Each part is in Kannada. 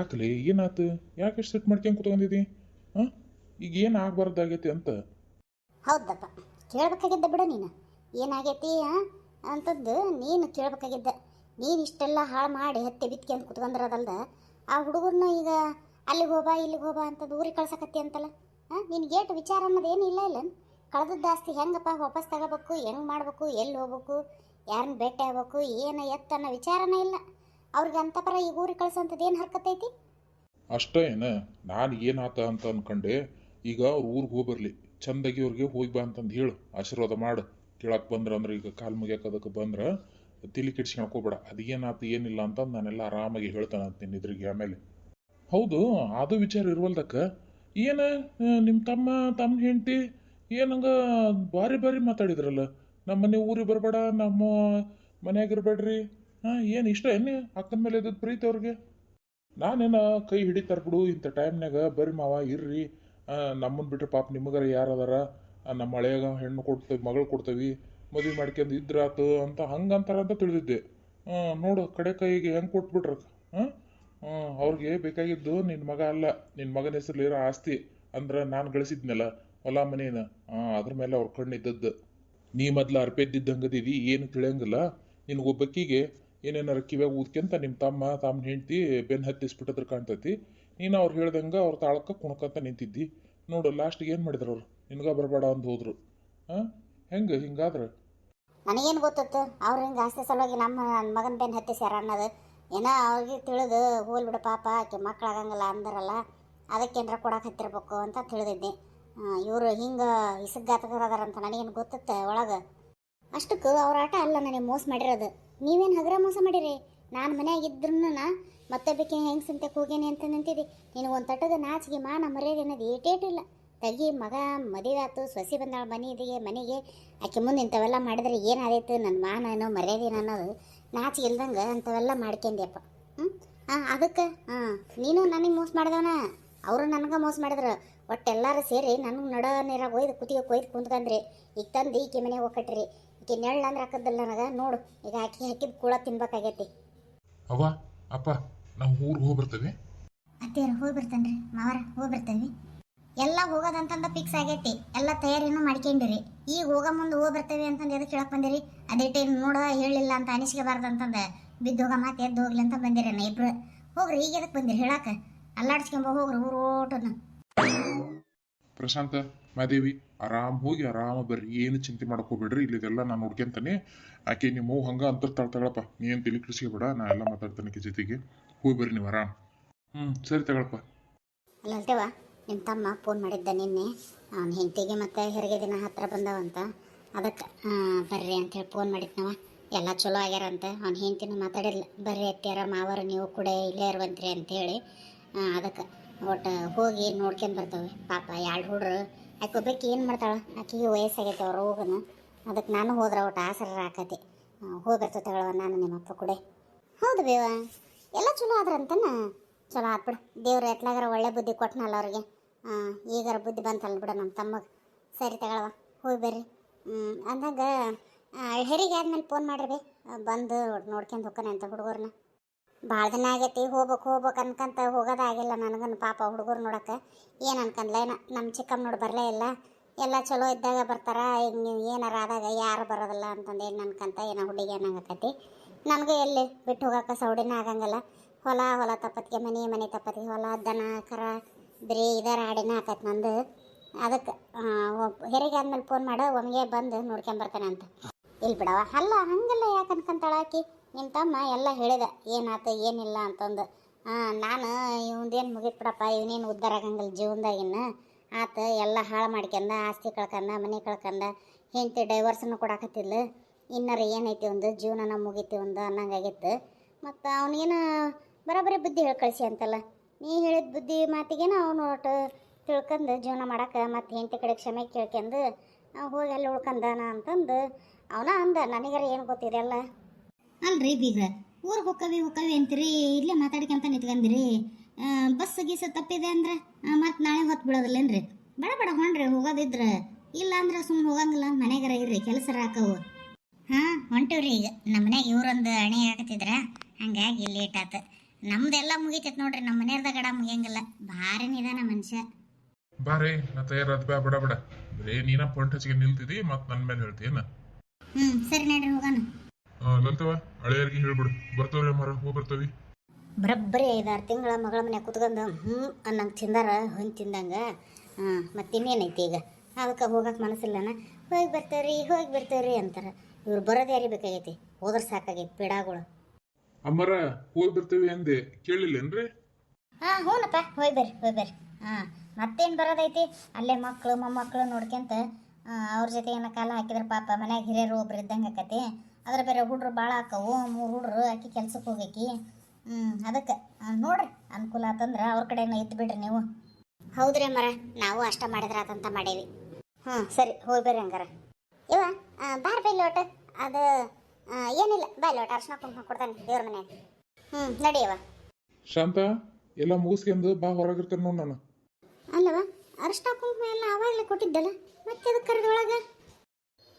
ಯಾಕಲೆ? ಏನಾತು ಯಾಕೆ ಸೆಟ್ ಮಾಡ್ಕೊಂಡ್ ಕೂತ್ಕೊಂಡಿದ್ದಿ ಹಾಂ? ಈಗ ಏನು ಆಗ್ಬಾರ್ದಾಗೈತಿ ಅಂತ? ಹೌದಪ್ಪ. ಕೇಳಬೇಕಾಗಿದ್ದ ಬಿಡ ನೀನು. ಏನಾಗೈತಿ ಅಂತದ್ದು ಅಂತಂದು ನೀನು ಕೇಳಬೇಕಾಗಿದ್ದ. ನೀನು ಇಷ್ಟೆಲ್ಲ ಹಾಳು ಮಾಡಿ ಹತ್ತಿ ಬಿತ್ಕೊಂಡು ಕುತ್ಕೊಂಡ್ರದಲ್ದ, ಆ ಹುಡುಗರನ್ನ ಈಗ ಅಲ್ಲಿಗೆ ಹೋಬಾ ಇಲ್ಲಿಗೆ ಹೋಗಾ ಅಂತಂದು ಊರಿಗೆ ಕಳ್ಸಕತ್ತಿ ಅಂತಲ್ಲ? ಹಾಂ? ನಿನ್ ಗೇಟ್ ವಿಚಾರ ಅನ್ನೋದು ಏನು ಇಲ್ಲ ಇಲ್ಲ? ಕಳೆದದ್ದು ಆಸ್ತಿ ಹೆಂಗಪ್ಪ? ವಾಪಸ್ ತಗೋಬೇಕು, ಹೆಂಗೆ ಮಾಡ್ಬೇಕು, ಎಲ್ಲಿ ಹೋಗ್ಬೇಕು ಯಾರನ್ನ ಭೇಟಿ ಆಗ್ಬೇಕು, ಏನು ಎತ್ತ ಅನ್ನೋ ವಿಚಾರನೇ ಇಲ್ಲ. ಅವ್ರಿಗೆ ಅಂತಪರ ಈ ಊರಿಗೆ ಕಳಿಸೋಂಥದ್ದು ಏನು ಹರ್ಕತ್ತೈತಿ ಅಷ್ಟೇ ಏನ, ನಾನು ಏನಾತ ಅಂತ ಅನ್ಕೊಂಡೆ, ಈಗ ಅವ್ರ ಊರಿಗೆ ಹೋಗಿ ಚಂದಾಗಿ ಅವ್ರಿಗೆ ಹೋಗಿ ಬಾ ಅಂತಂದು ಹೇಳು, ಆಶೀರ್ವಾದ ಮಾಡು. ಕೇಳಕ್ಕೆ ಬಂದ್ರೆ ಅಂದ್ರೆ ಈಗ ಕಾಲು ಮುಗಿಯಕ್ಕೆ ಅದಕ್ಕೆ ಬಂದ್ರೆ ತಿಳಿ ಕೆಡ್ಸ್ಕೊಳ್ಕೋಬೇಡ ಅದೇನಾತು ಏನಿಲ್ಲ ಅಂತ ನಾನೆಲ್ಲ ಆರಾಮಾಗಿ ಹೇಳ್ತಾನೆ ಅಂತೀನಿ ಇದ್ರಿಗೆ ಆಮೇಲೆ. ಹೌದು, ಅದು ವಿಚಾರ ಇರುವಲ್ದಕ್ಕ. ಏನ ನಿಮ್ಮ ತಮ್ಮ ತಮ್ಮ ಹೆಂಡತಿ ಏನಂಗ ಭಾರಿ ಭಾರಿ ಮಾತಾಡಿದ್ರಲ್ಲ? ನಮ್ಮ ಮನೆ ಊರಿಗೆ ಬರಬೇಡ, ನಮ್ಮ ಮನೆಯಾಗಿರ್ಬೇಡ್ರಿ ಹಾಂ, ಏನು ಇಷ್ಟ ಏನು ಅಕ್ಕನ ಮೇಲೆ ಇದ್ದದ್ದು ಪ್ರೀತಿ ಅವ್ರಿಗೆ? ನಾನೇನ ಕೈ ಹಿಡಿತಾರೆ ಬಿಡು, ಇಂಥ ಟೈಮ್ನಾಗ ಬರ್ರಿ ಮಾವ, ಇರ್ರಿ. ನಮ್ಮನ್ನು ಬಿಟ್ಟರೆ ಪಾಪ ನಿಮಗಾರ ಯಾರದಾರ ನಮ್ಮ ಹಳೆಯಾಗ ಹೆಣ್ಣು ಕೊಡ್ತೇವೆ ಮಗಳು ಕೊಡ್ತೇವೆ. ಮದುವೆ ಮಾಡ್ಕೊಂಡು ಇದ್ರಾತು ಅಂತ ಹಂಗಂತಾರ ಅಂತ ತಿಳಿದಿದ್ದೆ. ನೋಡು, ಕಡೆ ಕೈಗೆ ಹೆಂಗೆ ಕೊಟ್ಬಿಟ್ರ? ಹಾಂ ಅವ್ರಿಗೆ ಬೇಕಾಗಿದ್ದು ನಿನ್ನ ಮಗ ಅಲ್ಲ. ನಿನ್ನ ಮಗನ ಹೆಸರಲ್ಲಿರೋ ಆಸ್ತಿ. ಅಂದ್ರೆ ನಾನು ಗಳಿಸಿದ್ನಲ್ಲ, ಹೊಲ ಮನೇನ. ಅದ್ರ ಮೇಲೆ ಅವ್ರ ಕಣ್ಣಿದ್ದದ್ದು ನೀ ಮೊದ್ಲು ಅರ್ಪೆದ್ದಿದ್ದಂಗದಿದಿ ಏನು ತಿಳಿಯಂಗಿಲ್ಲ. ನಿನಗೊಬ್ಬಕ್ಕಿಗೆ ಏನೇನಾರ ಕಿವ್ಯಾಗ ಊದ್ಕೊಂತ ನಿಮ್ಮ ತಮ್ಮ ತಮ್ಮ ಹೆಂಡತಿ ಬೆನ್ನು ಹತ್ತಿಸ್ಬಿಟ್ಟದ್ರ ಕಾಣ್ತೈತಿ. ನೀನು ಅವ್ರು ಹೇಳ್ದಂಗೆ ಅವ್ರ ತಾಳಕ್ಕೆ ಕುಣ್ಕಂತ ನಿಂತಿದ್ದಿ. ನೋಡು ಲಾಸ್ಟಿಗೆ ಏನು ಮಾಡಿದ್ರು ಅವ್ರು? ನಿನ್ಗೆ ಬರಬೇಡ ಅಂತ ಹೋದ್ರು. ಹಾಂ ಹೆಂಗೆ ಹಿಂಗಾದ್ರೆ? ನನಗೇನು ಗೊತ್ತಿತ್ತು? ಅವ್ರು ಹಿಂಗೆ ಆಸ್ತಿ ಸಲುವಾಗಿ ನಮ್ಮ ಮಗನ ಬೆನ್ನು ಹತ್ತಿಸ್ಯಾರ ಅನ್ನೋದು. ಏನೋ ಅವ್ರಿಗೆ ತಿಳಿದು, ಹೋಲ್ ಬಿಡು ಪಾಪ, ಆಕೆ ಮಕ್ಕಳಾಗಂಗಿಲ್ಲ ಅಂದರಲ್ಲ, ಅದಕ್ಕೇನಾರ ಕೊಡಕ್ಕೆ ಹತ್ತಿರಬೇಕು ಅಂತ ತಿಳಿದಿದ್ದೆ. ಇವರು ಹಿಂಗೆ ಇಸಗ್ಗಾತಕರದಾರಂತ ನನಗೇನು ಗೊತ್ತಿತ್ತು ಒಳಗೆ? ಅಷ್ಟಕ್ಕೂ ಅವ್ರ ಆಟ ಅಲ್ಲ, ನನಗೆ ಮೋಸ ಮಾಡಿರೋದು. ನೀವೇನು ಹಗರ ಮೋಸ ಮಾಡಿರಿ? ನಾನು ಮನ್ಯಾಗ ಇದ್ರೂ ಮತ್ತೊಬ್ಬಕ್ಕೆ ಹೆಂಗೆ ಸಂತೆಗೆ ಹೋಗೇನಿ ಅಂತ ನಿಂತಿದ್ದೆ ನಿನಗೆ ಒಂದು ತಟ್ಟದ ನಾಚಿಗೆ ಮಾನ ಮರ್ಯಾದೆ ಅನ್ನೋದು ಏಟೇಟಿಲ್ಲ. ತಗಿ, ಮಗ ಮದುವೆ ಆತು ಸೊಸಿ ಬಂದಾಳ ಮನೆಗೆ ಮನೆಗೆ. ಆಕೆ ಮುಂದೆ ಇಂಥವೆಲ್ಲ ಮಾಡಿದ್ರೆ ಏನಾದೈತು? ನನ್ನ ಮಾನನೋ ಮರ್ಯಾದೆನೋ ಅನ್ನೋದು ನಾಚಿಗೆ ಇಲ್ದಂಗೆ ಅಂಥವೆಲ್ಲ ಮಾಡ್ಕೊಂಡ್ಯಪ್ಪ ಹ್ಞೂ ಹಾಂ ಅದಕ್ಕೆ? ಹಾಂ ನೀನು ನನಗೆ ಮೋಸ ಮಾಡಿದವನ? ಅವರು ನನಗೆ ಮೋಸ ಮಾಡಿದ್ರು. ಒಟ್ಟು ಎಲ್ಲರೂ ಸೇರಿ ನನಗೆ ನಡೋ ನೀರಾಗ ಒಯ್ದು ಕುತ್ತಿಗೆ ಕೊಯ್ದು ಕುಂತ್ಕಂದ್ರಿ. ಈಗ ತಂದು ಈಕೆ ಮನೆಗೆ ಹೋಗಟ್ರಿ ಈಕೆ ನೆಳ್ಳ ಅಂದ್ರೆ ಹಾಕದಲ್ಲ ನನಗೆ ನೋಡು ಈಗ ಆಕೆ ಹಾಕಿದ ಕೂಳ ತಿನ್ಬೇಕಾಗೈತಿ. ಅವ್ವ ಅಪ್ಪ ನಾವು ಊರಿಗೆ ಹೋಗಿ ಬರ್ತೇವೆ. ಅತ್ತೇರ ಹೋಗಿ ಬರ್ತಾನ್ರಿ ಮಾವರ ಹೋಗಿ ಬರ್ತೇವೆ. ಎಲ್ಲ ಹೋಗೋದಂತಂದ ಫಿಕ್ಸ್ ಆಗೈತಿ ಎಲ್ಲ ತಯಾರಿನೂ ಮಾಡ್ಕೊಂಡಿರಿ. ಈಗ ಹೋಗೋ ಮುಂದೆ ಹೋಗಿ ಬರ್ತೇವೆ ಅಂತಂದು ಎದಕ್ಕೆ ಹೇಳಕ್ ಬಂದಿರಿ? ಅದೇ ಟೈಮ್ ನೋಡ ಹೇಳಿಲ್ಲ ಅಂತ ಅನಿಸ್ಕೋಬಾರ್ದು ಅಂತಂದ ಬಿದ್ದು ಹೋಗ ಮಾತು ಎದ್ದು ಹೋಗ್ಲಿ ಅಂತ ಬಂದಿರಿ ನಾ ಇಬ್ರು. ಹೋಗ್ರಿ ಈಗ ಎದಕ್ಕೆ ಬಂದಿರಿ ಹೇಳಾಕ? ಅಲ್ಲಾಡ್ಸ್ಕೊಂಬ ಹೋಗ್ರಿ ಊರು ಓಟನ ಪ್ರಶಾಂತ ಮಾದೇವಿ, ಆರಾಮ್ ಹೋಗಿ ಆರಾಮ ಬರ್ರಿ, ಏನು ಚಿಂತೆ ಮಾಡ್ಕೋಬೇಡ್ರಿ ಇಲ್ಲಿ ಇಲ್ಲಿದೆಲ್ಲ ನಾನು ನೋಡ್ಕೊಂತಾನೆ. ಆಕೆ ನಿಮ್ಮ ಹಂಗೆ ಅಂತರ್ ತಗೊಳಪ್ಪ ನೀ ತಿಳಿ ಕೃಷಿ ಬೇಡ, ನಾ ಎಲ್ಲ ಮಾತಾಡ್ತಾನೆ ಆಕೆ ಜೊತೆಗೆ. ಹೋಗಿ ಬರ್ರಿ ನೀವು ಆರಾಮ್. ಹ್ಞೂ ಸರಿ ತಗೊಳಪ್ಪ. ಅಲ್ಲಲ್ಟೇವ ನಿಮ್ಮ ತಮ್ಮ ಫೋನ್ ಮಾಡಿದ್ದ ನಿನ್ನೆ. ಅವ್ನ ಹೆಂಡತಿಗೆ ಮತ್ತೆ ಹೆರಿಗೆ ದಿನ ಹತ್ರ ಬಂದವಂತ. ಅದಕ್ಕೆ ಬರ್ರಿ ಅಂತ ಹೇಳಿ ಫೋನ್ ಮಾಡಿದ್ನವ. ಎಲ್ಲ ಚಲೋ ಆಗ್ಯಾರಂತ. ಅವ್ನ ಹೆಂಡತಿನ ಮಾತಾಡಿಲ್ಲ ಬರ್ರಿ ಅತ್ಯಾರ ಮಾವರ, ನೀವು ಕೂಡ ಇಲ್ಲೇ ಇರುವಂತ್ರಿ ಅಂತೇಳಿ ಅದಕ್ಕೆ ಒಟ್ಟು ಹೋಗಿ ನೋಡ್ಕೊಂಡು ಬರ್ತವೆ ಪಾಪ ಎರಡು ಹುಡ್ರು ಆಕೆ ಒಬ್ಬಾಕಿ ಏನು ಮಾಡ್ತಾಳೆ? ಆಕೆಗೆ ವಯಸ್ಸಾಗೈತೆ ಅವ್ರ ಹೋಗನು. ಅದಕ್ಕೆ ನಾನು ಹೋದ್ರೆ ಒಟ್ಟು ಆಸರ ಹಾಕತಿ ಹೋಗಿ ತಗೊಳ್ಳೋ ನಾನು ನಿಮ್ಮ ಅಪ್ಪ ಕೂಡ. ಹೌದು ಬೇವ. ಎಲ್ಲ ಚಲೋ ಆದ್ರಂತನ? ಚಲೋ ಆತ್ ಬಿಡು. ದೇವ್ರು ಎತ್ಲಾಗಾರ ಒಳ್ಳೆ ಬುದ್ಧಿ ಕೊಟ್ನಲ್ಲ ಅವ್ರಿಗೆ. ಈಗಾರ ಬುದ್ಧಿ ಬಂತಲ್ಲ ಬಿಡು ನಮ್ಮ ತಮ್ಮಗೆ. ಸರಿ ತಗೊಳವ, ಹೋಗಿ ಬರ್ರಿ. ಅಂದಾಗ ಹೆರಿಗೆ ಆದ್ಮೇಲೆ ಫೋನ್ ಮಾಡಿರಿ ಬಂದು ನೋಡ್ಕೊಂಡು ಹೋಗ್ತಾನೆ ಅಂತ ಹುಡುಗರ್ನ. ಭಾಳ ದಿನ ಆಗೈತಿ, ಹೋಗ್ಬೇಕು ಹೋಗ್ಬೇಕು ಅನ್ಕಂತ ಹೋಗೋದಾಗಿಲ್ಲ ನನಗನ್ನು ಪಾಪ ಹುಡುಗರು ನೋಡೋಕೆ. ಏನು ಅನ್ಕಂದ್ಲ? ಏನ ನಮ್ಮ ಚಿಕ್ಕಮ್ಮ ನೋಡಿ ಬರಲೇ ಇಲ್ಲ. ಎಲ್ಲ ಚಲೋ ಇದ್ದಾಗ ಬರ್ತಾರ. ನೀವು ಏನಾರ ಆದಾಗ ಯಾರು ಬರೋದಿಲ್ಲ ಅಂತಂದು ಏನು ಅನ್ಕಂತ ಏನೋ ಹುಡುಗಿ ಅನ್ನಂಗಕತಿ ನಮಗೆ ಎಲ್ಲಿ ಬಿಟ್ಟು ಹೋಗೋಕೆ ಸೌಡಿನ ಆಗಂಗಿಲ್ಲ. ಹೊಲ ಹೊಲ ತಪ್ಪತ್ತಿಗೆ ಮನೆ ಮನೆ ತಪ್ಪತ್ತಿಗೆ ಹೊಲ, ದನ, ಕರ, ಬರೀ ಇದರ ಆಡಿನ ಆಕೈತೆ ನಂದು. ಅದಕ್ಕೆ ಹೆರಿಗೆ ಆದ್ಮೇಲೆ ಫೋನ್ ಮಾಡೋ, ಒಮ್ಗೆ ಬಂದು ನೋಡ್ಕೊಂಬರ್ತಾನೆ ಅಂತ ಇಲ್ಲಿ ಬಿಡವ. ಅಲ್ಲ, ಹಂಗೆಲ್ಲ ಯಾಕೆ ಅನ್ಕೊಂತಾಳ ಆಕಿ? ನಿಮ್ಮ ತಮ್ಮ ಎಲ್ಲ ಹೇಳಿದ. ಏನಾತ, ಏನಿಲ್ಲ ಅಂತಂದು. ನಾನು ಇವಂದೇನು ಮುಗಿತ್ಬಿಡಪ್ಪ, ಇವನೇನು ಉದ್ಧಾರ ಆಗಂಗಿಲ್ಲ ಜೀವನದಾಗಿನ. ಆತ ಎಲ್ಲ ಹಾಳು ಮಾಡ್ಕೊಂಡ ಆಸ್ತಿ ಕಳ್ಕಂದ, ಮನೆ ಕಳ್ಕಂದ, ಹೆಂಡತಿ ಡೈವರ್ಸನ್ನು ಕೊಡಾಕತ್ತಿಲ್ಲ ಇನ್ನರ ಏನೈತಿ ಒಂದು? ಜೀವನನ ಮುಗೀತಿ ಒಂದು ಅನ್ನಂಗಾಗಿತ್ತು. ಮತ್ತು ಅವನಿಗೇನು ಬರೋಬ್ಬರಿ ಬುದ್ಧಿ ಹೇಳಿ ಕಳಿಸಿ ಅಂತಲ್ಲ. ನೀ ಹೇಳಿದ ಬುದ್ಧಿ ಮಾತಿಗೇನು ಅವನು ಒಟ್ಟು ತಿಳ್ಕೊಂಡು ಜೀವನ ಮಾಡಕ್ಕೆ ಮತ್ತು ಹೆಂಡತಿ ಕಡೆ ಕ್ಷಮೆ ಕೇಳ್ಕೊಂಡು ಹೋಗಿ ಅಲ್ಲಿ ಉಳ್ಕಂದಾನ? ಅಂತಂದು ಅವನ ಅಂದ ನನಗರ ಏನು ಗೊತ್ತಿರಲ್ಲ ಅಲ್ರಿ ಬೀಗ್ರ ಊರಿಗೆ ಹೋಕ್ಕವಿ ಹೋಕ್ಕವಿ ಅಂತೀರಿ ಇಲ್ಲೇ ಮಾತಾಡ್ಕೊಂತ ನಿಂತ್ಕಂದಿರಿ. ಬಸ್ ಗೀಸ ತಪ್ಪಿದೆ ಅಂದ್ರೆ ಮತ್ತೆ ನಾಳೆ ಹೊತ್ತು ಬಿಡೋದಿಲ್ಲೇನ್ರಿ? ಬೇಡ ಬಡ ಹೊಂಡ್ರಿ ಹೋಗೋದಿದ್ರ. ಇಲ್ಲ ಅಂದ್ರೆ ಸುಮ್ಮನೆ ಹೋಗಂಗಿಲ್ಲ ಮನೆಗಾರ ಇರ್ರಿ ಕೆಲಸ ಹಾಕವು. ಹಾಂ ಹೊಂಟಿವ್ರಿ ಈಗ. ನಮ್ಮ ಮನೆಗೆ ಇವರೊಂದು ಅಣೆ ಹಾಕತಿದ್ರ ಹಂಗಾಗಿ ಲೇಟ್ ಆತ. ನಮ್ದೆಲ್ಲ ಮುಗಿತೈತೆ ನೋಡ್ರಿ ನಮ್ಮ ಮನೆಯರ್ದ ಗಡ ಮುಗಿಯಂಗಿಲ್ಲ. ಭಾರಿ ನಿಧಾನ ಮನುಷ್ಯ. ಬಾರಿ ನಾ ತಯಾರಾದ ಬಿಡ ಬಿಡ. ಬರೇ ನೀನ ಪೊಂಟ್ ಹಚ್ಚಿಗೆ ನಿಲ್ತಿದಿ ಮತ್ತೆ ನನ್ನ ಮೇಲೆ ಹೇಳ್ತೀಯನ ಹ್ಞೂ ಸರಿ ನಡ್ರಿ ಹೋಗೋಣ. ಲಲ್ತವ ಹಳೆಯರಿಗೆ ಹೇಳ್ಬಿಡು. ಬರ್ತವ್ರಿ ಮರ ಹೋಗಿ ಬರ್ತವಿ. ಬರಬ್ಬರಿ ಐದಾರು ತಿಂಗಳ ಮಗಳ ಮನೆ ಕುತ್ಕೊಂಡು ಹ್ಞೂ ಅನ್ನಂಗೆ ತಿಂದಾರ ಹೊಂಗೆ ತಿಂದಂಗೆ. ಹಾಂ ಮತ್ತಿನ್ನೇನೈತಿ ಈಗ? ಅದಕ್ಕೆ ಹೋಗಕ್ಕೆ ಮನಸ್ಸಿಲ್ಲನ? ಹೋಗಿ ಬರ್ತೇವ್ರಿ ಹೋಗಿ ಬರ್ತೇವ್ರಿ ಅಂತಾರೆ. ಇವ್ರು ಬರೋದೇ ಯಾರಿಗೆ ಬೇಕಾಗೈತಿ? ಹೋದ್ರೆ ಸಾಕಾಗೈತಿ ಪಿಡಾಗಳು. ಅಮ್ಮರ ಹೋಗಿ ಬರ್ತೇವಿ ಅಂದೆ. ಕೇಳಿಲ್ಲೇನ್ರಿ? ಹಾಂ ಹ್ಞೂನಪ್ಪ ಹೋಗಿ ಬರ್ರಿ ಹೋಗಿ ಬರ್ರಿ. ಹಾಂ ಮತ್ತೇನು ಬರೋದೈತಿ? ಅಲ್ಲೇ ಮಕ್ಕಳು ಮೊಮ್ಮಕ್ಕಳು ನೋಡ್ಕೊಂತ ಅವ್ರ ಜೊತೆ ಏನೋ ಕಾಲ ಹಾಕಿದ್ರೆ ಪಾಪ ಮನ್ಯಾಗ ಹಿರಿಯರು ಒಬ್ರು ಇದ್ದಂಗೆ ಆಕತಿ. ಅದ್ರ ಬೇರೆ ಹುಡ್ರು ಭಾಳ ಆಕವು ಮೂರು ಹುಡ್ರು ಆಕಿ ಕೆಲ್ಸಕ್ಕೆ ಹೋಗೈಕಿ. ಹ್ಞೂ ಅದಕ್ಕೆ. ನೋಡ್ರಿ ಅನುಕೂಲ ಆತಂದ್ರೆ ಅವ್ರ ಕಡೆನ ಇದ್ದು ಬಿಡ್ರಿ ನೀವು. ಹೌದ್ರಿ ಮರ ನಾವು ಅಷ್ಟ ಮಾಡಿದ್ರಾತಂತ ಮಾಡೇವಿ. ಹ್ಞೂ ಸರಿ ಹೋಗಿ ಬರ್ರಿ ಹಂಗಾರ. ಇವ ಬಾರ್ ಬೈ ಲೋಟ. ಅದು ಏನಿಲ್ಲ ಬಾಯ್ ಲೋಟ ಅರ್ಶನ ಕುಂಕುಮ ಕೊಡ್ತಾನೆ ದೇವ್ರ ಮನೆ ಹ್ಞೂ ನಡಿಯವ ಶಾಂತ ಎಲ್ಲ ಮುಗಿಸ್ಕೊಂಡು ಬಾ ಹೊರಗಿರ್ತೇನೆ ನೋಡಿ ನಾನು. ಅಲ್ಲವ? ಅರಿಶಿನ ಕುಂಕುಮ ಎಲ್ಲ ಆವಾಗಲೇ ಕೊಟ್ಟಿದ್ದಲ್ಲ? ಮತ್ತೆ ಅದಕ್ಕೆ ಕರೆದೊಳಗೆ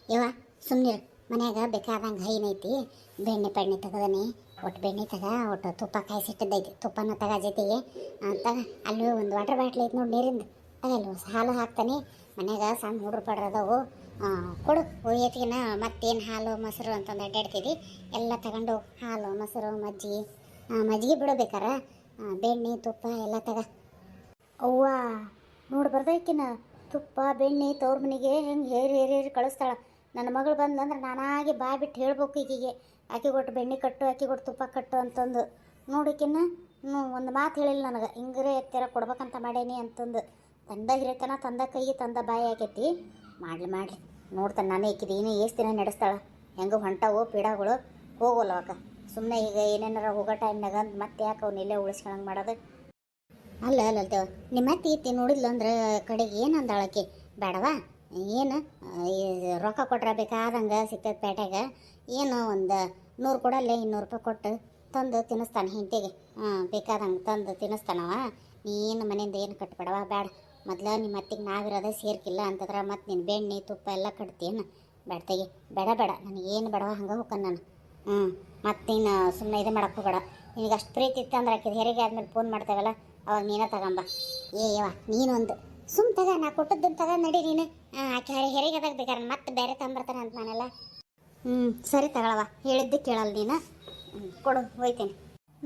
ಯವ್ವ ಸುಮ್ಮನೆ ಮನ್ಯಾಗ ಬೇಕಾದಂಗೆ ಹೈನೈತಿ ಬೆಣ್ಣೆ ಪೆಣ್ಣೆ ತಗದನಿ. ಒಟ್ಟು ಬೆಣ್ಣೆ ತಗ, ಒಟ್ಟು ತುಪ್ಪ ಕಾಯಿಸಿಟ್ಟಿದ್ದೈತಿ. ತುಪ್ಪನ ತಗ ಜೊತೆಗೆ ಅಂತ ಅಲ್ಲಿ ಒಂದು ವಾಟರ್ ಬಾಟ್ಲ್ ಐತಿ ನೋಡಿ ನೀರಿಂದ. ತಗಲ್ಲ ಹಾಲು ಹಾಕ್ತಾನೆ. ಮನ್ಯಾಗ ಸಣ್ಣ ಹುಡುಗರು ಪಡ್ರ ಅದಾವು. ಕೊಡು. ಒಯ್ಯತ್ಗಿನ ಮತ್ತೇನು ಹಾಲು, ಮೊಸರು ಅಂತಂದು ಅಡ್ಡಾಡ್ತೀವಿ ಎಲ್ಲ ತಗೊಂಡು ಹಾಲು, ಮೊಸರು ಮಜ್ಜಿಗೆ ಮಜ್ಜಿಗೆ ಬಿಡಬೇಕಾರ? ಬೆಣ್ಣೆ, ತುಪ್ಪ ಎಲ್ಲ ತಗ. ಅವ್ವ ನೋಡಿ ಬರ್ದಕ್ಕಿನ ತುಪ್ಪ, ಬೆಣ್ಣೆ, ತವ್ರ ಮನೆಗೆ ಹೆಂಗೆ ಹೇರಿ ಹೇರಿ ಹೇರಿ ಕಳಿಸ್ತಾಳೆ. ನನ್ನ ಮಗಳು ಬಂದಂದ್ರೆ ನಾನಾಗಿ ಬಾಯಿ ಬಿಟ್ಟು ಹೇಳ್ಬೇಕು ಈಕಿಗೆ. ಆಕೆ ಕೊಟ್ಟು ಬೆಣ್ಣೆ ಕಟ್ಟು, ಆಕೆ ಕೊಟ್ಟು ತುಪ್ಪ ಕಟ್ಟು ಅಂತಂದು. ನೋಡಿಕಿನ್ನ ಒಂದು ಮಾತು ಹೇಳಿಲ್ಲ ನನಗೆ. ಹಿಂಗರೆ ಎತ್ತರ ಕೊಡ್ಬೇಕಂತ ಮಾಡೇನಿ ಅಂತಂದು. ತಂದ ಹಿರಿತನ, ತಂದ ಕೈಗೆ ತಂದ ಬಾಯಿ ಆಗೈತಿ ಮಾಡಲಿ ಮಾಡಲಿ. ನೋಡ್ತಾನೆ ನಾನೇ ಇನ್ನೂ ಎಷ್ಟು ದಿನ ನಡೆಸ್ತಾಳ. ಹೆಂಗೆ ಹೊಂಟವು ಪೀಡಾಗಳು. ಹೋಗೋಲ್ಲ ಅವಾಗ. ಸುಮ್ಮನೆ ಈಗ ಏನೇನಾರ ಹೋಗೋ ಟೈಮ್ನಾಗ ಮತ್ತೆ ಯಾಕೆ ಅವ್ನ ಇಲ್ಲೇ ಉಳಿಸ್ಕೊಳಂಗೆ ಮಾಡೋದು? ಅಲ್ಲ ಅಲ್ತೇವ ನಿಮ್ಮ ಅತ್ತಿ ಇತ್ತಿ ನೋಡಿದ್ಲು ಅಂದ್ರೆ ಕಡೆಗೆ ಏನು ಅಂದಾಳಕ್ಕೆ? ಬೇಡವಾ? ಏನು? ರೊಕ್ಕ ಕೊಟ್ರೆ ಬೇಕಾದಂಗೆ ಸಿಕ್ತದೆ ಪೇಟೆಗೆ? ಏನು ಒಂದು ನೂರು ಕೊಡಲ್ಲೇ ಇನ್ನೂರು ರೂಪಾಯಿ ಕೊಟ್ಟು ತಂದು ತಿನ್ನಿಸ್ತಾನೆ ಹಿಂತಿಗೆ ಹಾಂ, ಬೇಕಾದಂಗೆ ತಂದು ತಿನ್ನಿಸ್ತಾನವ? ನೀನು ಮನೆಯಿಂದ ಏನು ಕಟ್ಬೇಡವ? ಬೇಡ ಮೊದ್ಲು ನಿಮ್ಮ ಅತ್ತಿಗೆ ನಾವಿರೋದೇ ಸೇರ್ಕಿಲ್ಲ ಅಂತಂದ್ರೆ ಮತ್ತು ನಿನ್ನ ಬೆಣ್ಣೆ, ತುಪ್ಪ ಎಲ್ಲ ಕಟ್ತೀಯೇನು ಬೇಡ ತೆಗಿ. ಬೇಡ ಬೇಡ. ನನಗೇನು ಬೇಡವ? ಹಂಗೆ ಹೋಗ್ಕೊಂಡು ನಾನು. ಹ್ಞೂ ಮತ್ತು ನೀನು ಸುಮ್ಮನೆ ಇದು ಮಾಡೋಕ್ಕೂ ಬೇಡ ನಿನಗೆ ಅಷ್ಟು ಪ್ರೀತಿ ಇತ್ತು ಅಂದ್ರೆ ಹೆರಿಗೆ ಆದಮೇಲೆ ಫೋನ್ ಮಾಡ್ತೇವಲ್ಲ? ಅವಾಗ ನೀನೇ ತಗೊಂಬ. ನೀನು ನೀನೊಂದು. ಸುಮ್ ತಗ, ನಾ ಕೊಟ್ಟದ್ದನ್ನು ತಗ, ನಡಿ ನೀನು. ಆಕೆ ಹೇಳಿ ಹೆರಿಗೆ ಬೇಕಾರೆ ಮತ್ತೆ ಬೇರೆ ತಗೊಂಬರ್ತಾನೆ ಅಂತ ನಾನೆಲ್ಲ. ಹ್ಞೂ ಸರಿ ತಗೊಳವ ಹೇಳಿದ್ದು ಕೇಳಲ್ಲ ನೀನು. ಕೊಡು, ಹೋಯ್ತೇನೆ.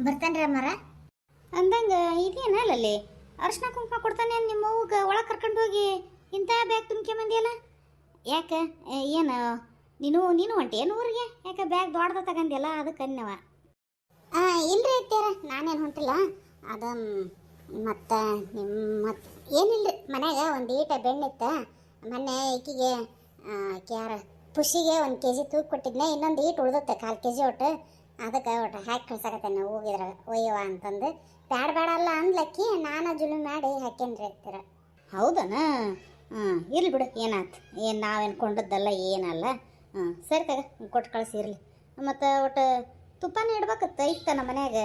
ಬರ್ತಾನೆ ರೀ ಅಮ್ಮಾರ. ಅಂದಂಗೆ ಇದೇನ ಅಲ್ಲಿ ಅರ್ಶಿನ ಕುಂಕುಮ ಕೊಡ್ತಾನೆ ನಿಮ್ಮ ಅವ್ಗೆ ಒಳಗೆ ಕರ್ಕೊಂಡು ಹೋಗಿ ಇಂಥ ಬ್ಯಾಗ್ ತುಂಬ್ಕೊಂಬಂದಿಯಲ್ಲ? ಯಾಕೆ? ಏನು? ನೀನು ನೀನು ಹೊಂಟಿ ಏನು ಊರಿಗೆ? ಯಾಕೆ ಬ್ಯಾಗ್ ದೊಡ್ಡದ ತಗೊಂಡಿಯಲ್ಲ ಅದಕ್ಕೆ ಅನ್ನವ? ಇಲ್ರಿ ಅತ್ಯಾರ ನಾನೇನು ಹೊಂಟಿಲ್ಲ. ಅದು ಮತ್ತು ನಿಮ್ಮ ಮತ್ತು ಏನಿಲ್ಲ ಮನ್ಯಾಗ ಒಂದು ಈಟ ಬೆಣ್ಣಿತ್ತ ಮೊನ್ನೆ ಈಕಿಗೆ ಕ್ಯಾರ ಪುಷಿಗೆ ಒಂದು ಕೆ ಜಿ ತೂಕ ಕೊಟ್ಟಿದ್ನೆ ಇನ್ನೊಂದು ಈಟ್ ಉಳ್ದತ್ತೆ ಕಾಲು ಕೆ ಜಿ ಒಟ್ಟು. ಅದಕ್ಕೆ ಒಟ್ಟು ಹಾಕಿ ಕಳ್ಸಕತ್ತೇನೆ ಹೋಗಿದ್ರ ಒಯ್ಯವ ಅಂತಂದು. ಬ್ಯಾಡ ಬೇಡ ಅಲ್ಲ ಅಂದ್ಲಕ್ಕಿ ನಾನು ಜುಲು ಮಾಡಿ ಹಾಕೇನ್ರಿ ಇರ್ತೀರ ಹೌದನ? ಹಾಂ ಇರ್ಲಿ ಬಿಡು ಏನಾಯ್ತು ಏನು ನಾವೇನು ಕೊಂಡದ್ದಲ್ಲ ಏನಲ್ಲ. ಹಾಂ ಸರಿ ತಗ ಕೊಟ್ಟು ಕಳಿಸಿರ್ಲಿ ಮತ್ತು ಒಟ್ಟು ತುಪ್ಪನೇ ಇಡ್ಬೇಕತ್ತ ಇತ್ತ ನಮ್ಮ ಮನ್ಯಾಗ.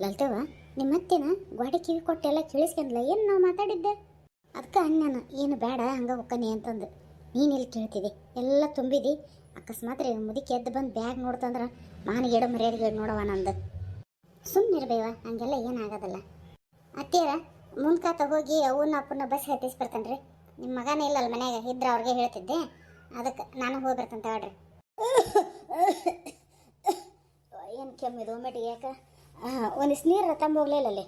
ಲಲ್ತೇವ? ನಿಮ್ಮ ಅತ್ತೆನ ಗೋಡೆ ಕಿವಿ ಕೊಟ್ಟೆಲ್ಲ ಕೇಳಿಸ್ಕೊಂಡ್ಲ ಏನು ನಾವು ಮಾತಾಡಿದ್ದೆ? ಅದಕ್ಕೆ ಅಣ್ಣನ, ಏನು ಬೇಡ ಹಂಗೆ ಹೊಕ್ಕನಿ ಅಂತಂದು. ನೀನು ಇಲ್ಲಿ ಕೇಳ್ತಿದ್ದಿ ಎಲ್ಲ ತುಂಬಿದಿ. ಅಕಸ್ಮಾತ್ ರೀ ಮುದುಕಿ ಎದ್ದು ಬಂದು ಬ್ಯಾಗ್ ನೋಡ್ತಂದ್ರೆ ಮಾನಿಗೆ ಎಡ ಮರ್ಯಾದೆಗೆ ನೋಡವ ನಂದು. ಸುಮ್ಮನಿರ್ಬೇವ ಹಂಗೆಲ್ಲ ಏನಾಗೋದಲ್ಲ ಅತ್ತೀರ ಮುಂದ್ಕಾತ ಹೋಗಿ ಅವನ್ನ ಅಪ್ಪನ ಬಸ್ ಹತ್ತಿಸ್ಬಿಡ್ತಾನೆ ರೀ. ನಿಮ್ಮ ಮಗನೇ ಇಲ್ಲ ಇಲ್ಲಲ್ಲ ಮನ್ಯಾಗ, ಇದ್ರೆ ಅವ್ರಿಗೆ ಹೇಳ್ತಿದ್ದೆ. ಅದಕ್ಕೆ ನಾನು ಹೋಗಿ ಬರ್ತಂತ ಹೇಳ್ರಿ ಏನು ಕೆಮ್ಮಿದು ಒಮ್ಮೆಟಿಗೆ ಯಾಕೆ? ಒಂದಿಷ್ಟು ನೀರು ತಂಬೋಗ್ಲಿಲ್ಲ ಅಲ್ಲಿ.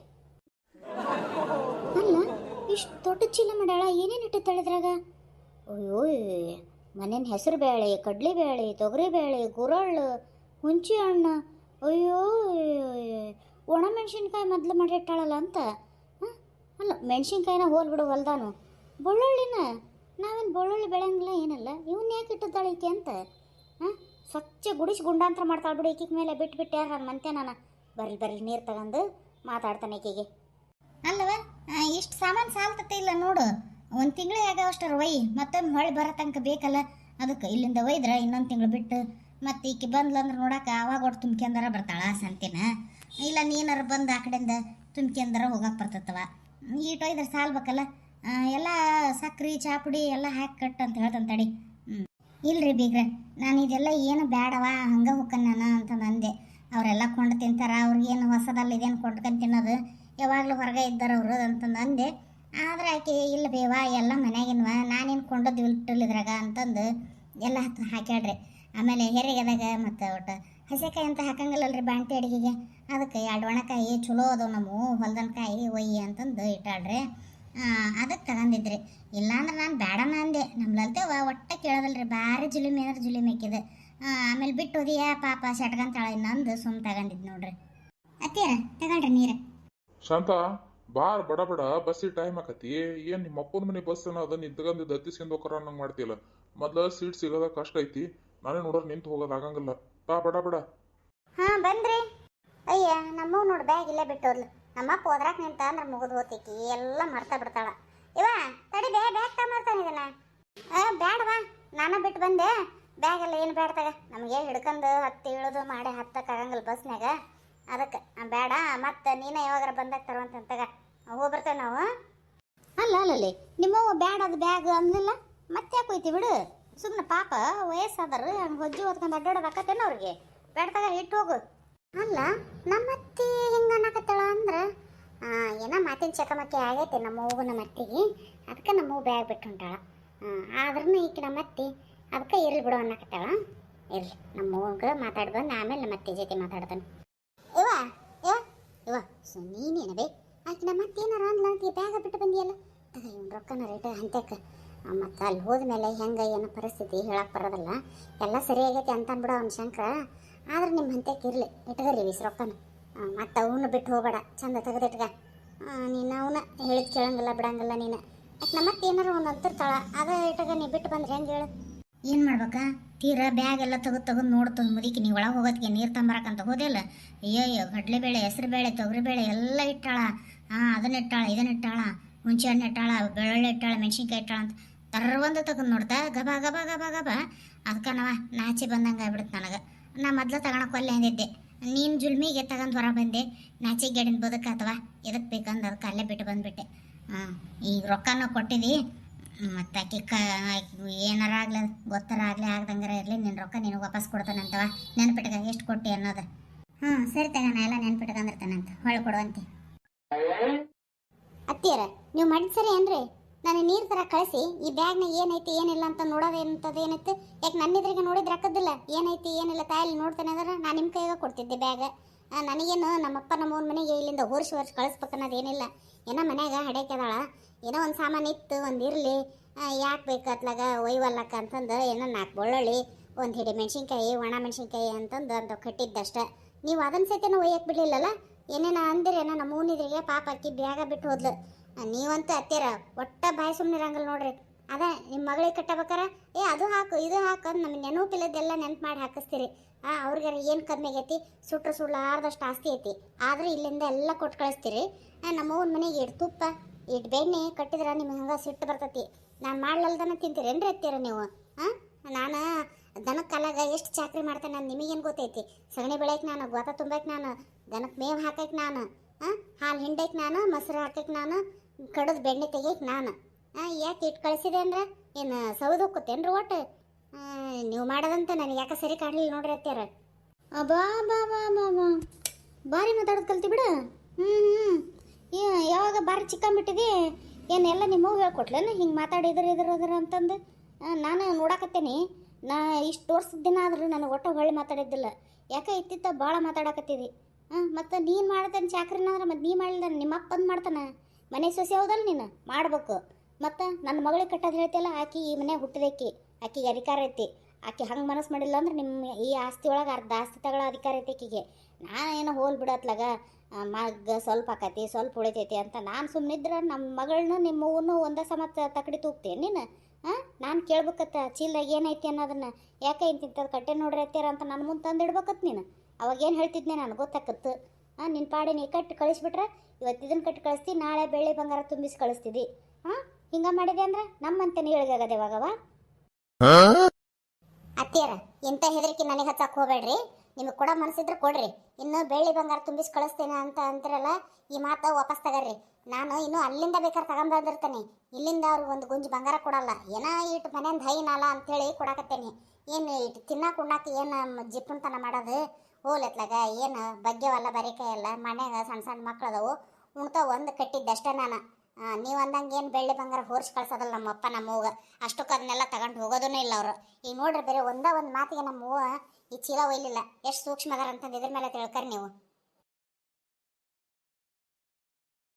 ಅಲ್ಲ, ಇಷ್ಟು ದೊಡ್ಡ ಚೀಲ ಮಾಡ್ಯಾಳ ಏನೇನು ಇಟ್ಟಿದ್ದಾಳೆ ಇದ್ರಾಗ? ಅಯ್ಯೋ ಮನೇನ ಹೆಸರು ಬೇಳೆ ಕಡ್ಲಿ ಬೇಳೆ ತೊಗರಿ ಬೇಳೆ ಗುರಳ್ಳು ಹುಂಚಿ ಹಣ್ಣು. ಅಯ್ಯೋ ಒಣ ಮೆಣಸಿನ್ಕಾಯಿ ಮೊದಲು ಮಾಡಿಟ್ಟಾಳಲ್ಲ ಅಂತ? ಹಾಂ? ಅಲ್ಲ, ಮೆಣಸಿನ್ಕಾಯಿನ ಹೋಲ್ಬಿಡು ಹೊಲ್ದಾನು. ಬೆಳ್ಳುಳ್ಳಿನ? ನಾವೇನು ಬೆಳ್ಳುಳ್ಳಿ ಬೆಳೆಯಂಗಿಲ್ಲ, ಏನಲ್ಲ. ಇವನ್ನ ಯಾಕೆ ಇಟ್ಟಿದ್ದಾಳೆ ಈಕೆ ಅಂತ? ಹಾಂ? ಸ್ವಚ್ಛ ಗುಡಿಸಿ ಗುಂಡಾಂತರ ಮಾಡ್ತಾಳೆ ಬಿಡು ಈಕಿಗೆ ಮೇಲೆ ಬಿಟ್ಟು ಬಿಟ್ಟು ಯಾರು ಮಂತೆ ನಾನು? ಬರ್ರಿ ಬರ್ರಿ, ನೀರು ತಗೊಂಡು ಮಾತಾಡ್ತಾನೆ ಈಕೆಗೆ. ಅಲ್ಲವ ಇಷ್ಟು ಸಾಮಾನು ಸಾಲ್ತತೆ ಇಲ್ಲ ನೋಡು. ಒಂದು ತಿಂಗಳು ಆಗೋಷ್ಟರ ಒಯ್ ಮತ್ತೊಮ್ಮೆ ಹೊಳೆ ಬರೋ ತನಕ ಬೇಕಲ್ಲ. ಅದಕ್ಕೆ ಇಲ್ಲಿಂದ ಒಯ್ದ್ರೆ, ಇನ್ನೊಂದು ತಿಂಗಳು ಬಿಟ್ಟು. ಮತ್ತೆ ಈಕೆ ಬಂದ್ಲಂದ್ರೆ ನೋಡಕ್ಕೆ ಆವಾಗ ಒಟ್ಟು ತುಂಬ್ಕೊಂಡಾರ ಬರ್ತಾಳ ಸಂತೇನ? ಇಲ್ಲ ನೀನಾರ ಬಂದು ಆ ಕಡೆಯಿಂದ ತುಂಬ್ಕೊಂಡಾರ ಹೋಗಕ್ಕೆ ಬರ್ತತವ. ಈಟ್ ಒಯ್ದ್ರೆ ಸಾಲ್ಬೇಕಲ್ಲ? ಎಲ್ಲ ಸಕ್ರೆ, ಚಾಪುಡಿ ಎಲ್ಲ ಹಾಕಿ ಕಟ್ ಅಂತ ಹೇಳ್ತಂತಡಿ ತಡಿ. ಹ್ಞೂ ಇಲ್ರಿ ಬೀಗ್ರೆ, ನಾನು ಇದೆಲ್ಲ ಏನು ಬೇಡವಾ ಹಂಗೆ ಹೋಗ್ಕನ್ ನಾನು ಅಂತ ಅಂದೆ ಅವರೆಲ್ಲ ಕೊಂಡು ತಿಂತಾರೆ ಅವ್ರಿಗೇನು ಹೊಸದಲ್ಲ ಇದೇನು ಕೊಂಡ್ಕೊಂಡು ತಿನ್ನೋದು? ಯಾವಾಗಲೂ ಹೊರಗೆ ಇದ್ದಾರೆ ಅವರು ಅಂತಂದು ಅಂದೆ. ಆದರೆ ಆಕೆ, ಇಲ್ಲ ಬೇವಾ, ಎಲ್ಲ ಮನೆಯಾಗಿನ್ವ, ನಾನೇನು ಕೊಂಡದ್ದು ಇಟ್ಟಿಲ್ಲಿದ್ರಾಗ ಅಂತಂದು ಎಲ್ಲ ಹಾಕ್ಯಾಡ್ರಿ ಆಮೇಲೆ ಹೆರಿಗೆದಾಗ ಮತ್ತು ಒಟ್ಟು, ಹಸೆಕಾಯಿ ಅಂತ ಹಾಕಂಗಿಲ್ಲಲ್ರಿ ಬಾಂಟಿ ಅಡುಗೆಗೆ? ಅದಕ್ಕೆ ಎರಡು ಒಣಕಾಯಿ ಚಲೋ ಅದಾವ ನಮ್ಮ, ಹೊಲ್ದನಕಾಯಿ, ಒಯ್ಯಿ ಅಂತಂದು ಇಟ್ಟಾಳ್ರಿ. ಅದಕ್ಕೆ ತಗೊಂಡಿದ್ರಿ. ಇಲ್ಲಾಂದ್ರೆ ನಾನು ಬೇಡನ ಅಂದೆ. ನಮ್ಮ ಲಲ್ತೇವ ಒಟ್ಟ ಕೇಳೋದಲ್ರಿ, ಭಾರಿ ಜುಲಿಮೆ ಅಂದ್ರೆ ಜುಲಿಮೆ ಹಾಕಿದೆ ಆಮೇಲೆ ಬಿಟ್ಟು ಓದಿಯಾ ಪಾಪ ಶಟ್ಕಂತಾಳೆ ನಂದು ಸುಮ್ ತಗೊಂಡಿದ್ ನೋಡ್ರಿ. ಅತ್ತೀರ ತಗೊಂಡ್ರಿ ನೀರು. ಶಾಂತ ಬಾರ್ ಬಡ ಬಡ ಬಸ್ ಟೈಮ್ ಆಕತಿ. ಏನ್ ನಿಮ್ಮ ಅಪ್ಪನ ಮನೆ ಬಸ್ ಅದನ್ನ ನಿಂತ್ಕೊಂಡಿದ್ದು ಹತ್ತಿಸ್ಕೊಂಡು ಹೋಗ್ರ ಮಾಡ್ತಿಲ್ಲ ಮೊದ್ಲ ಸೀಟ್ ಸಿಗೋದ ಕಷ್ಟ ಐತಿ. ನಾನೇ ನೋಡ್ರ ನಿಂತು ಹೋಗೋದ್ ಆಗಂಗಿಲ್ಲ. ಬಾ ಬಡ ಬಡ. ಹಾ ಬಂದ್ರಿ. ಅಯ್ಯ ನಮ್ಮವ್ ನೋಡ್ ಬ್ಯಾಗ್ ಇಲ್ಲೇ ಬಿಟ್ಟೋದ್ಲು. ನಮ್ಮಪ್ಪ ಓದ್ರಾಕ್ ನಿಂತ ಅಂದ್ರೆ ಮುಗಿದು ಹೋತೈತಿ ಎಲ್ಲ ಮರ್ತಾ ಬಿಡ್ತಾಳ. ಇವ ತಡಿ ಬೇ ಬ್ಯಾಗ್ ತಗೊಂಬರ್ತಾನೆ ಇದನ್ನ. ಬ್ಯಾಡ ಬ್ಯಾಡವಾ. ನಾನು ಬಿಟ್ಟು ಬಂದೆ. ಬ್ಯಾಗ್ ಎಲ್ಲ ಏನು ತಗ. ನಮಗೆ ಹಿಡ್ಕೊಂಡು ಹತ್ತಿ ಇಳಿದು ಮಾಡಿ ಹತ್ತಕ್ಕಾಗಂಗಿಲ್ಲ ಬಸ್ನಾಗ ಅದಕ್ಕೆ ಬೇಡ ಮತ್ತೆ ನೀನು ಯಾವಾಗಾರ ಬಂದಾಗ ತರುವಂತ ಹೋಗಿ ಬರ್ತೇವೆ ನಾವು. ಅಲ್ಲ ಅಲ್ಲಲ್ಲಿ ನಿಮ್ಮವ್ವ ಬ್ಯಾಡ ಅದು ಬ್ಯಾಗ್ ಅಂದಿಲ್ಲ ಮತ್ತೆ ಯಾಕೆ ಹೋಯ್ತಿ ಬಿಡು? ಸುಮ್ಮನೆ ಪಾಪ ವಯಸ್ಸಾದರು ಹಂಗೆ ಹೊಜ್ಜಿ ಹೊತ್ಕೊಂಡು ಅಡ್ಡಾಡೋದಾಕತ್ತೇನ ಅವ್ರಿಗೆ? ಬೇಡ್ದಾಗ ಇಟ್ಟು ಹೋಗು. ಅಲ್ಲ, ನಮ್ಮ ಅತ್ತೆ ಹಿಂಗೆ ಅನ್ನಕತ್ತಾಳ ಅಂದ್ರೆ ಏನೋ ಮಾತಿನ ಚಕಮಕಿ ಆಗೈತೆ ನಮ್ಮ ಹೂವು ನಮ್ಮ ಅತ್ತಿಗೆ ಅದಕ್ಕೆ ನಮ್ಮ ಅವ್ವ ಬ್ಯಾಗ್ ಬಿಟ್ಟು ಹೊಂಟಾಳ. ಆದ್ರೂ ಈಕೆ ನಮ್ಮ ಅತ್ತಿ ಅದಕ್ಕೆ ಇರ್ಲಿ ಬಿಡು ಅನ್ನಕತ್ತಾಳ. ಇರ್ಲಿ, ನಮ್ಮ ಮಗ ಮಾತಾಡಿ ಬಂದು ಆಮೇಲೆ ನಮ್ಮ ಅತ್ತಿ ಜೊತೆ ಮಾತಾಡ್ತಾನೆ. ಇವ ಇವ ಇವ, ಸೊ ನೀನೇನ ಬೇ? ಆಕೆ ನಮ್ಮ ಅಂತ ಬ್ಯಾಗ ಬಿಟ್ಟು ಬಂದಿಯಲ್ಲ? ಇವ್ನ ರೊಕ್ಕನ ರೇಟ್ ಅಂತಕ್ಕೆ ಮತ್ತು ಅಲ್ಲಿ ಹೋದ್ಮೇಲೆ ಹೆಂಗೆ ಏನೋ ಪರಿಸ್ಥಿತಿ ಹೇಳಕ್ಕೆ ಬರೋದಲ್ಲ, ಎಲ್ಲ ಸರಿ ಆಗೈತಿ ಅಂತ ಅಂದ್ಬಿಡ ಅವ್ನ ಶಂಕರ. ಆದ್ರೆ ನಿಮ್ಮ ಹಂತಕ್ಕೆ ಇರಲಿ, ಇಟ್ಕರಿ ವಿಸ್ ರೊಕ್ಕನ. ಮತ್ತು ಅವನು ಬಿಟ್ಟು ಹೋಗಬೇಡ, ಚಂದ ತೆಗೆದಿಟ್ಗ ನೀನು ಅವನ ಹೇಳಿದ್ ಕೇಳಂಗಿಲ್ಲ, ಬಿಡಂಗಿಲ್ಲ ನೀನು. ಯಾಕೆ ನಮ್ಮತ್ತೆ ಏನಾರ ಒಂದು ಅಂತಿರ್ತಾಳ, ಅದ ಇಟ್ಟಾಗ ನೀ ಬಿಟ್ಟು ಬಂದ್ರೆ ಹೆಂಗೆ ಹೇಳು? ಏನು ಮಾಡ್ಬೇಕಾ? ತೀರಾ ಬ್ಯಾಗ್ ಎಲ್ಲ ತೆಗೆದು ತೆಗೆದು ನೋಡ್ತದ ಮುದಿಕಿ ನೀವು ಒಳಗೆ ಹೋಗೋದಕ್ಕೆ ನೀರು ತಂಬರಕ್ಕಂತ ಹೋದಿಲ್ಲ ಹೆಸ್ರು ಬೇಳೆ, ತೊಗರಿ ಬೇಳೆ ಎಲ್ಲ ಇಟ್ಟಾಳ. ಹಾಂ ಅದನ್ನ ಇಟ್ಟಾಳ, ಇದನ್ನ ಇಟ್ಟಾಳ ಹುಂಚೆ ಹಣ್ಣು ಇಟ್ಟಾಳ, ಬೆಳ್ಳುಳ್ಳಿ ಇಟ್ಟಾಳ, ಮೆಣಸಿನ್ಕಾಯಿ ಇಟ್ಟಾಳ ಅಂತ ತರ್ವಂದು ತೆಗೆದು ನೋಡ್ತಾ ಗಬ ಗಬ ಗಬ ಗಬ. ಅದಕ್ಕೆ ನಾವ ನಾಚಿ ಬಂದಂಗೆ ಆಗ್ಬಿಡುತ್ತೆ ನನಗೆ. ನಾ ಮೊದ್ಲು ತಗೊಳಕ್ಕೆ ಒಲ್ಲೆ ಅಂದಿದ್ದೆ. ನೀನು ಜುಲ್ಮಿಗೆ ತಗೊಂಡು ಹೊರ ಬಂದೆ. ನಾಚಿ ಗೆಡಿನ ಬದುಕ ಅಥವಾ ಎದಕ್ಕೆ ಬೇಕಂದು ಅದಕ್ಕೆ ಅಲ್ಲೇ ಬಿಟ್ಟು ಬಂದ್ಬಿಟ್ಟೆ. ಹಾಂ ಈಗ ರೊಕ್ಕನೂ ಕೊಟ್ಟಿದ್ದಿ ಮತ್ತು ಆಕಿ ಏನಾರ ಆಗ್ಲಿ, ಗೊತ್ತರ ಆಗಲಿ ಆಗ್ದಂಗಾರ ಇರಲಿ ನಿನ್ನ ರೊಕ್ಕ ನಿನಗೆ ವಾಪಸ್ ಕೊಡ್ತಾನಂತವ ನೆನ್ಪಿಟ್ಕ ಎಷ್ಟು ಕೊಟ್ಟಿ ಅನ್ನೋದು. ಹ್ಞೂ ಸರಿ ತಗ, ನಾ ಎಲ್ಲ ನೆನ್ಪಿಟ್ಕೊಂಡಿರ್ತಾನಂತ ಹೊಳೆ ಕೊಡುವಂತೆ. ಅತ್ತಿಯರ, ನೀವು ಮಾಡಿದ ಸರಿ ಏನ್ರಿ? ನಾನು ನೀರು ತರ ಕಳಿಸಿ, ಈ ಬ್ಯಾಗ್ನ ಏನೈತಿ, ಏನಿಲ್ಲ ಅಂತ ನೋಡೋದೇನಂತದ ಏನೈತಿ? ಯಾಕೆ ನನ್ನ ಎದುರಿಗೆ ನೋಡಿದ್ರೆ ಹಾಕದಿಲ್ಲ ಏನೈತಿ, ಏನಿಲ್ಲ, ತಾಯಲ್ಲಿ ನೋಡ್ತಾನೆ ಅಂದ್ರೆ ನಾನು ನಿಮ್ಮ ಕೈಗೆ ಕೊಡ್ತಿದ್ದೆ ಬ್ಯಾಗ್. ನನಗೇನು ನಮ್ಮಪ್ಪ ನಮ್ಮ ಮನೆಗೆ ಇಲ್ಲಿಂದ ಹೋರ್ಸಿ ವರ್ಷ ಕಳಿಸ್ಬೇಕನ್ನೋದು ಏನಿಲ್ಲ. ಏನೋ ಮನ್ಯಾಗ ಹಡೇಕದಾಳ ಏನೋ ಒಂದು ಸಾಮಾನು ಇತ್ತು, ಒಂದು ಇರಲಿ. ಯಾಕೆ ಬೇಕು ಅತ್ಲಾಗ? ಒಯ್ವಲ್ಲಕ್ಕ ಅಂತಂದು, ಏನೋ ನಾಲ್ಕು ಬೆಳ್ಳುಳ್ಳಿ, ಒಂದು ಹಿಡಿ ಮೆಣಸಿನ್ಕಾಯಿ, ಒಣ ಮೆಣಸಿನ್ಕಾಯಿ ಅಂತಂದು ಅಂದು ಕಟ್ಟಿದ್ದಷ್ಟೇ. ನೀವು ಅದನ್ನ ಸಹಿತನೂ ಒಯ್ಯಕ್ಕೆ ಬಿಡಲಿಲ್ಲಲ್ಲ? ಏನೇನ ಅಂದಿರೇನೋ ನಮ್ಮ ಊನಿದ್ರಿಗೆ ಪಾಪ ಅಕ್ಕಿ ಬೇಗ ಬಿಟ್ಟು ಹೋದ್ಲು. ನೀವಂತೂ ಅತ್ತೀರ, ಒಟ್ಟ ಬಾಯಿ ಸುಮ್ಮನೆ ಇರಂಗಿಲ್ಲ ನೋಡ್ರಿ. ಅದ ನಿಮ್ಮ ಮಗಳಿಗೆ ಕಟ್ಟಬೇಕಾರ? ಏ, ಅದು ಹಾಕು, ಇದು ಹಾಕು ಅಂತ ನಮ್ಮ ನೆನಪಿಲ್ಲದೆಲ್ಲ ನೆನಪು ಮಾಡಿ ಹಾಕಿಸ್ತೀರಿ. ಆ, ಅವ್ರಿಗಾರ ಏನು ಕಮ್ಮಿ ಆಗೈತಿ? ಸುಟ್ರು ಸುಳ್ಳಾರ್ದಷ್ಟು ಆಸ್ತಿ ಐತಿ. ಆದ್ರೆ ಇಲ್ಲಿಂದ ಎಲ್ಲ ಕೊಟ್ಟು ಕಳಿಸ್ತೀರಿ. ನಮ್ಮವ್ನ ಮನೆಗೆ ಇಡ್ತುಪ್ಪ ತುಪ್ಪ. ಇಟ್ಟು ಬೆಣ್ಣೆ ಕಟ್ಟಿದ್ರೆ ನಿಮ್ಗೆ ಹಂಗೆ ಸಿಟ್ಟು ಬರ್ತೈತಿ. ನಾನು ಮಾಡ್ಲಲ್ದನ ತಿಂತೀರೇನ್ರಿ ಅತ್ತೀರ ನೀವು? ಹಾಂ ನಾನು ದನಕ್ಕೆ ಕಾಲಾಗ ಎಷ್ಟು ಚಾಕ್ರಿ ಮಾಡ್ತೇನೆ ನಾನು ನಿಮಗೇನು ಗೊತ್ತೈತಿ? ಸಗಣಿ ಬೆಳೆಯಕ್ಕೆ ನಾನು ಗೊತ್ತ ತುಂಬಕ್ಕೆ ನಾನು ದನಕ್ಕೆ ಮೇವು ಹಾಕಕ್ಕೆ ನಾನು ಹಾಂ ಹಾಲು ಹಿಂಡಕ್ಕೆ ನಾನು, ಮೊಸರು ಹಾಕಕ್ಕೆ ನಾನು, ಕಡದ ಬೆಣ್ಣೆ ತೆಗಿಯಕ್ಕೆ ನಾನು. ಹಾಂ ಯಾಕೆ ಇಟ್ಟು ಕಳಿಸಿದೆ ಅಂದ್ರೆ? ಏನು ಸೌದು ಹೋಗ್ತೇನ್ರಿ ಒಟ್ಟು? ನೀವು ಮಾಡೋದಂತ ನನಗೆ ಯಾಕೆ ಸರಿ ಕಾಣಲಿಲ್ಲ ನೋಡ್ರಿ ಅತ್ತೀರ. ಅಬಾ ಬಾ ಬಾ ಬಾ ಬಾ ಮಾತಾಡೋದು ಕಲ್ತಿ ಬಿಡು. ಹ್ಞೂ ಹ್ಞೂ ಯಾವಾಗ ಭಾರಿ ಚಿಕ್ಕಂಬಿಟ್ಟಿದೆ ಏನೆಲ್ಲ ನಿಮ್ಮ ಅವ್ವ ಹೇಳ್ಕೊಟ್ಲೇನು ಹಿಂಗೆ ಮಾತಾಡಿದ್ರು, ಇದ್ರ ಅದ್ರ ಅಂತಂದು? ನಾನು ನೋಡಾಕತ್ತೇನಿ. ನಾ ಇಷ್ಟು ವರ್ಷದ ದಿನ ಆದರೂ ನನಗೆ ಒಟ್ಟು ಹೊಳ್ಳಿ ಮಾತಾಡಿದ್ದಿಲ್ಲ. ಯಾಕೆ ಇತ್ತಿತ್ತ ಭಾಳ ಮಾತಾಡಕತ್ತಿದಿ? ಹಾಂ ಮತ್ತು ನೀನು ಮಾಡ್ತಾನೆ ಚಾಕ್ರಿನ ಅಂದ್ರೆ ಮತ್ತು ನೀ ಮಾಡಿಲ್ಲ ನಿಮ್ಮ ಅಪ್ಪ ಬಂದು ಮಾಡ್ತಾನೆ? ಮನೆ ಸೊಸೆ ಹೌದಲ್ಲ ನೀನು? ಮಾಡ್ಬೇಕು. ಮತ್ತು ನನ್ನ ಮಗಳಿಗೆ ಕಟ್ಟೋದು ಹೇಳ್ತಿಯಲ್ಲ, ಆಕೆ ಈ ಮನೆ ಹುಟ್ಟಿದೈಕಿ ಆಕೆಗೆ ಅಧಿಕಾರ ಐತಿ. ಆಕೆ ಹಂಗೆ ಮನಸ್ಸು ಮಾಡಿಲ್ಲ ಅಂದ್ರೆ ನಿಮ್ಮ ಈ ಆಸ್ತಿ ಒಳಗೆ ಅರ್ಧ ಆಸ್ತಿ ತಗೊಳ್ಳೋ ಅಧಿಕಾರ ಐತಿ ಆಕಿಗೆ. ನಾನು ಏನೋ ಹೋಲ್ ಬಿಡತ್ಲಾಗ. ಮಗ ಸ್ವಲ್ಪ ಆಕತಿ ಸ್ವಲ್ಪ ಉಳಿತೈತಿ ಅಂತ ನಾನು ಸುಮ್ಮನಿದ್ರೆ ನಮ್ಮ ಮಗಳನ್ನ ನಿಮ್ಮ ಹೂವನ್ನು ಒಂದೇ ಸಮ ತಕಡಿ ತೂಗ್ತೀನಿ ನೀನು? ಹಾಂ ನಾನು ಕೇಳ್ಬೇಕತ್ತ ಚೀಲ್ದಾಗ ಏನೈತಿ ಅನ್ನೋದನ್ನ. ಯಾಕೆ ಇಂತಿಂಥದ್ದು ಕಟ್ಟೆ ನೋಡ್ರಿ ಅಂತ ನನ್ನ ಮುಂದೆ ತಂದು ಇಡ್ಬೇಕತ್ ನೀನು? ಅವಾಗ ಏನು ಹೇಳ್ತಿದ್ನೆ ನಾನು ಗೊತ್ತಾಕತ್ತು ಹಾಂ ನಿನ್ನ ಪಾಡಿ ನೀ ಕಟ್ಟು ಕಳಿಸ್ಬಿಟ್ರೆ ಇವತ್ತು ಇದನ್ನು ಕಟ್ಟು ಕಳಿಸ್ತಿ ನಾಳೆ ಬೆಳ್ಳಿ ಬಂಗಾರ ತುಂಬಿಸಿ ಕಳಿಸ್ತಿದ್ದಿ ಹಾಂ ಹಿಂಗೆ ಮಾಡಿದೆ ಅಂದ್ರೆ ನಮ್ಮಂತೆ ಹೇಳಿದಾಗದೆ ಇವಾಗವ? ಅತ್ತಿಯರ ಇಂಥ ಹೆದರಿಕೆ ನನಗೆ ಹಚ್ಚಕ್ಕೆ ಹೋಗ್ಬೇಡ್ರಿ. ನಿಮಗೆ ಕೊಡೋ ಮನಸ್ಸಿದ್ರೆ ಕೊಡ್ರಿ. ಇನ್ನು ಬೆಳ್ಳಿ ಬಂಗಾರ ತುಂಬಿಸಿ ಕಳಿಸ್ತೇನೆ ಅಂತ ಅಂತಿರಲ್ಲ ಈ ಮಾತು ವಾಪಸ್ ತಗರ್ರಿ. ನಾನು ಇನ್ನು ಅಲ್ಲಿಂದ ಬೇಕಾದ್ರೆ ತಗೊಂಬಂದಿರ್ತೇನೆ ಇಲ್ಲಿಂದ ಅವ್ರಿಗೆ ಒಂದು ಗುಂಜು ಬಂಗಾರ ಕೊಡಲ್ಲ. ಏನೋ ಇಟ್ಟು ಮನೆಯಿಂದ ಹೈನಲ್ಲ ಅಂಥೇಳಿ ಕೊಡಾಕತ್ತೇನೆ. ಏನು ಇಟ್ಟು ತಿನ್ನಕ್ಕೆ ಉಣ್ಣಕ್ಕೆ ಏನು ಜಿಪ್ಪುಣ್ತನ ಮಾಡೋದು? ಹೋಲತ್ಲಾಗ ಏನು ಬಗ್ಗೆವಲ್ಲ, ಬರೀಕಾಯಲ್ಲ, ಮನೆಯಾಗ ಸಣ್ಣ ಸಣ್ಣ ಮಕ್ಳು ಅದಾವು ಉಣ್ತಾ ಒಂದು ಕಟ್ಟಿದ್ದಷ್ಟೇ ನಾನು. ನೀವು ಅಂದಂಗೆ ಏನು ಬೆಳ್ಳಿ ಬಂಗಾರ ಹೋರ್ಸಿ ಕಳ್ಸೋದಲ್ಲ ನಮ್ಮಪ್ಪ, ನಮ್ಮ ಅವ್ಗ ಅಷ್ಟಕ್ಕೆ ಅದನ್ನೆಲ್ಲ ತಗೊಂಡು ಹೋಗೋದೂ ಇಲ್ಲ ಅವರು. ಈಗ ನೋಡ್ರಿ ಬೇರೆ ಒಂದೇ ಒಂದು ಮಾತಿಗೆ ನಮ್ಮ ಅವ್ವ ಈ ಚೀಲ ಒಯ್ಲಿಲ್ಲ. ಎಷ್ಟು ಸೂಕ್ಷ್ಮ ಅದಾರ ಅಂತಂದು ಇದ್ರ ಮೇಲೆ ತಿಳ್ಕರಿ ನೀವು.